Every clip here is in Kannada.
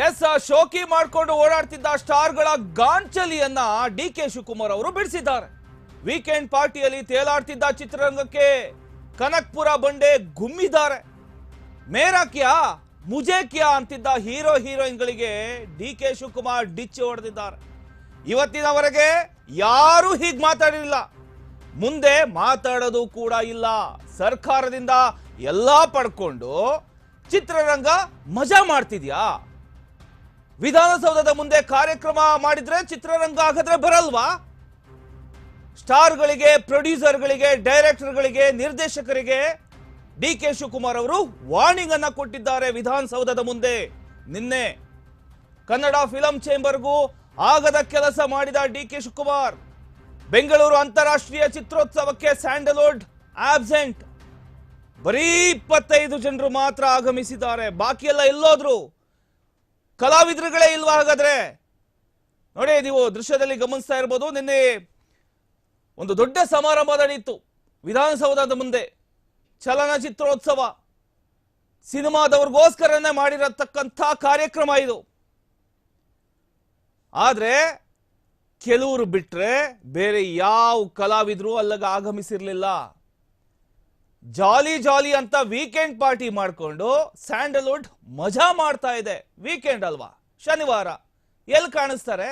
ಎಸ್ ಶೋಕಿ ಮಾಡಿಕೊಂಡು ಓಡಾಡ್ತಿದ್ದ ಸ್ಟಾರ್ಗಳ ಗಾಂಚಲಿಯನ್ನ ಡಿ ಕೆ ಶಿವಕುಮಾರ್ ಅವರು ಬಿಡಿಸಿದ್ದಾರೆ. ವೀಕೆಂಡ್ ಪಾರ್ಟಿಯಲ್ಲಿ ತೇಲಾಡ್ತಿದ್ದ ಚಿತ್ರರಂಗಕ್ಕೆ ಕನಕ್ಪುರ ಬಂಡೆ ಗುಮ್ಮಿದ್ದಾರೆ. ಮೇರಾ ಕ್ಯಾ ಮುಜೆ ಕ್ಯಾ ಅಂತಿದ್ದ ಹೀರೋ ಹೀರೋಯಿನ್ಗಳಿಗೆ ಡಿ ಕೆ ಶಿವಕುಮಾರ್ ಡಿಚ್ಚಿ ಹೊಡೆದಿದ್ದಾರೆ. ಇವತ್ತಿನವರೆಗೆ ಯಾರೂ ಹೀಗೆ ಮಾತಾಡಿರಲಿಲ್ಲ. ಮುಂದೆ ಮಾತಾಡೋದು ಕೂಡ ಇಲ್ಲ. ಸರ್ಕಾರದಿಂದ ಎಲ್ಲ ಪಡ್ಕೊಂಡು ಚಿತ್ರರಂಗ ಮಜಾ ಮಾಡ್ತಿದ್ಯಾ? ವಿಧಾನಸೌಧದ ಮುಂದೆ ಕಾರ್ಯಕ್ರಮ ಮಾಡಿದ್ರೆ ಚಿತ್ರರಂಗ ಹಾಗಾದ್ರೆ ಬರಲ್ವಾ? ಸ್ಟಾರ್ಗಳಿಗೆ, ಪ್ರೊಡ್ಯೂಸರ್ಗಳಿಗೆ, ಡೈರೆಕ್ಟರ್ಗಳಿಗೆ, ನಿರ್ದೇಶಕರಿಗೆ ಡಿ ಕೆ ಶಿವಕುಮಾರ್ ಅವರು ವಾರ್ನಿಂಗ್ ಅನ್ನ ಕೊಟ್ಟಿದ್ದಾರೆ ವಿಧಾನಸೌಧದ ಮುಂದೆ. ನಿನ್ನೆ ಕನ್ನಡ ಫಿಲಂ ಚೇಂಬರ್ಗೂ ಆಗದ ಕೆಲಸ ಮಾಡಿದ ಡಿ ಕೆ ಶಿವಕುಮಾರ್, ಬೆಂಗಳೂರು ಅಂತಾರಾಷ್ಟ್ರೀಯ ಚಿತ್ರೋತ್ಸವಕ್ಕೆ ಸ್ಯಾಂಡಲ್ವುಡ್ ಆಬ್ಸೆಂಟ್. ಬರೀ ಇಪ್ಪತ್ತೈದು ಜನರು ಮಾತ್ರ ಆಗಮಿಸಿದ್ದಾರೆ. ಬಾಕಿ ಎಲ್ಲ ಎಲ್ಲೋದ್ರು. ಕಲಾವಿದರುಗಳೇ ಇಲ್ವಾ ಹಾಗಾದ್ರೆ? ನೋಡಿ, ನೀವು ದೃಶ್ಯದಲ್ಲಿ ಗಮನಿಸ್ತಾ ಇರ್ಬೋದು, ನಿನ್ನೆ ಒಂದು ದೊಡ್ಡ ಸಮಾರಂಭ ನಡೆಯಿತು ವಿಧಾನಸೌಧದ ಮುಂದೆ ಚಲನಚಿತ್ರೋತ್ಸವ. ಸಿನಿಮಾದವ್ರಿಗೋಸ್ಕರನೇ ಮಾಡಿರತಕ್ಕಂಥ ಕಾರ್ಯಕ್ರಮ ಇದು. ಆದ್ರೆ ಕೆಲವರು ಬಿಟ್ರೆ ಬೇರೆ ಯಾವ ಕಲಾವಿದರು ಅಲ್ಲಗ ಆಗಮಿಸಿರ್ಲಿಲ್ಲ. ಜಾಲಿ ಜಾಲಿ ಅಂತ ವೀಕೆಂಡ್ ಪಾರ್ಟಿ ಮಾಡ್ಕೊಂಡು ಸ್ಯಾಂಡಲ್ವುಡ್ ಮಜಾ ಮಾಡ್ತಾ ಇದೆ. ವೀಕೆಂಡ್ ಅಲ್ವಾ? ಶನಿವಾರ. ಎಲ್ಲಿ ಕಾಣಿಸ್ತಾರೆ?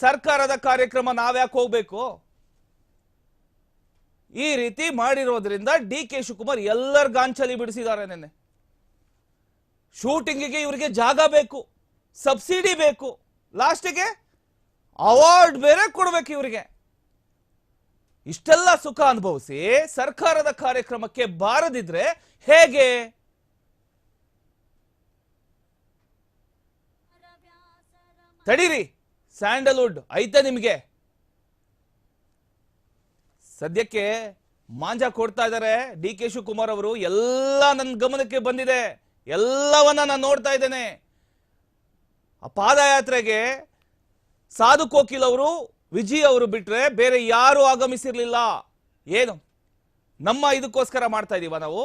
ಸರ್ಕಾರದ ಕಾರ್ಯಕ್ರಮ ನಾವ್ಯಾಕೆ ಹೋಗ್ಬೇಕು? ಈ ರೀತಿ ಮಾಡಿರೋದ್ರಿಂದ ಡಿ ಕೆ ಶಿವಕುಮಾರ್ ಎಲ್ಲರ ಗಾಂಚಲಿ ಬಿಡಿಸಿದ್ದಾರೆ ನಿನ್ನೆ. ಶೂಟಿಂಗಿಗೆ ಇವರಿಗೆ ಜಾಗ ಬೇಕು, ಸಬ್ಸಿಡಿ ಬೇಕು, ಲಾಸ್ಟಿಗೆ ಅವಾರ್ಡ್ ಬೇರೆ ಕೊಡ್ಬೇಕು ಇವರಿಗೆ. ಇಷ್ಟೆಲ್ಲ ಸುಖ ಅನುಭವಿಸಿ ಸರ್ಕಾರದ ಕಾರ್ಯಕ್ರಮಕ್ಕೆ ಬಾರದಿದ್ರೆ ಹೇಗೆ? ತಡೀರಿ, ಸ್ಯಾಂಡಲ್ವುಡ್ ಐತೆ ನಿಮಗೆ. ಸದ್ಯಕ್ಕೆ ಮಾಂಜ ಕೊಡ್ತಾ ಇದ್ದಾರೆ ಡಿ ಕೆ ಶಿವಕುಮಾರ್ ಅವರು ಎಲ್ಲ ನನ್ನ ಗಮನಕ್ಕೆ ಬಂದಿದೆ. ಎಲ್ಲವನ್ನ ನಾನು ನೋಡ್ತಾ ಇದ್ದೇನೆ. ಆ ಪಾದಯಾತ್ರೆಗೆ ಸಾಧು ಕೋಕಿಲ್ ಅವರು ವಿಜಯ್ ಅವರು ಬಿಟ್ರೆ ಬೇರೆ ಯಾರು ಆಗಮಿಸಿರ್ಲಿಲ್ಲ. ಏನು? ನಮ್ಮ ಇದಕ್ಕೋಸ್ಕರ ಮಾಡ್ತಾ ಇದೀವ ನಾವು?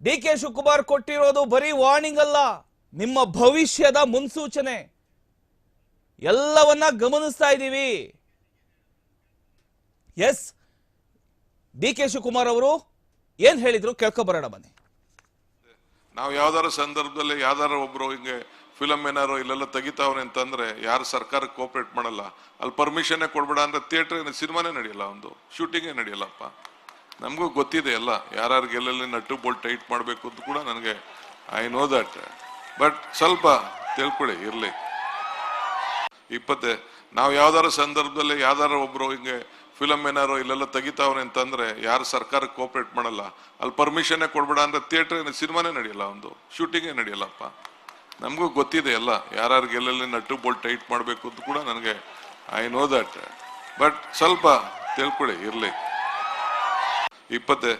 ಡಿ ಕೆ ಶಿವಕುಮಾರ್ ಕೊಟ್ಟಿರೋದು ಬರೀ ವಾರ್ನಿಂಗ್ ಅಲ್ಲ, ನಿಮ್ಮ ಭವಿಷ್ಯದ ಮುನ್ಸೂಚನೆ. ಎಲ್ಲವನ್ನ ಗಮನಿಸ್ತಾ ಇದ್ದೀವಿ ಎಸ್, ಡಿ ಕೆ ಶಿವಕುಮಾರ್ ಅವರು ಏನ್ ಹೇಳಿದ್ರು? ಕೇಳ್ಕೊಬರೋಣ ಬನ್ನಿ. ನಾವು ಯಾವ್ದಾರ ಸಂದರ್ಭದಲ್ಲಿ ಯಾವ್ದಾರ ಒಬ್ರು ಹಿಂಗೆ ಫಿಲಮ್ ಏನಾರು ಇಲ್ಲೆಲ್ಲ ತೆಗಿತಾವ್ರೆ ಅಂತಂದ್ರೆ ಯಾರು ಸರ್ಕಾರಕ್ಕೆ ಕೋಪರೇಟ್ ಮಾಡಲ್ಲ. ಅಲ್ಲಿ ಪರ್ಮಿಷನ್ನೇ ಕೊಡ್ಬೇಡ ಅಂದ್ರೆ ಥಿಯೇಟರ್ ಸಿನಿಮಾನೇ ನಡೆಯಲ್ಲ ಒಂದು. ಶೂಟಿಂಗೇ ನಡೆಯಲ್ಲಪ್ಪ. ನಮಗೂ ಗೊತ್ತಿದೆ ಎಲ್ಲ. ಯಾರ್ಯಾರಿಗೆ ಎಲ್ಲೆಲ್ಲಿ ನಟ್ಟು ಬೋಲ್ಟ್ ಟೈಟ್ ಮಾಡಬೇಕು ಅಂತ ಕೂಡ ನನಗೆ ಐ ನೋ ದಟ್ ಬಟ್ ಸ್ವಲ್ಪ ತಿಳ್ಕೊಳ್ಳಿ, ಇರ್ಲಿ. ಇಪ್ಪತ್ತೆ, ನಾವು ಯಾವ್ದಾರ ಸಂದರ್ಭದಲ್ಲಿ ಯಾವ್ದಾರ ಒಬ್ರು ಹಿಂಗೆ ಫಿಲಮ್ ಏನಾರು ಇಲ್ಲೆಲ್ಲ ತೆಗಿತಾವ್ರೆ ಅಂತಂದ್ರೆ ಯಾರು ಸರ್ಕಾರಕ್ಕೆ ಕೋಪರೇಟ್ ಮಾಡಲ್ಲ. ಅಲ್ಲಿ ಪರ್ಮಿಷನ್ನೇ ಕೊಡ್ಬೇಡ ಅಂದ್ರೆ ಥಿಯೇಟರ್ ಸಿನಿಮಾನೇ ನಡೆಯಲ್ಲ ಒಂದು. ಶೂಟಿಂಗೇ ನಡೆಯಲ್ಲಪ್ಪ. ನಮಗೂ ಗೊತ್ತಿದೆ ಎಲ್ಲ. ಯಾರ್ಯಾರಿಗೆ ಎಲ್ಲೆಲ್ಲಿ ನಟ್ಟು ಬೋಲ್ಟ್ ಟೈಟ್ ಮಾಡಬೇಕು ಅಂತ ಕೂಡ ನನಗೆ ಐ ನೋ ದಟ್ ಬಟ್ ಸ್ವಲ್ಪ ತಿಳ್ಕೊಳ್ಳಿ ಇರಲಿ. ಇಪ್ಪತ್ತೆ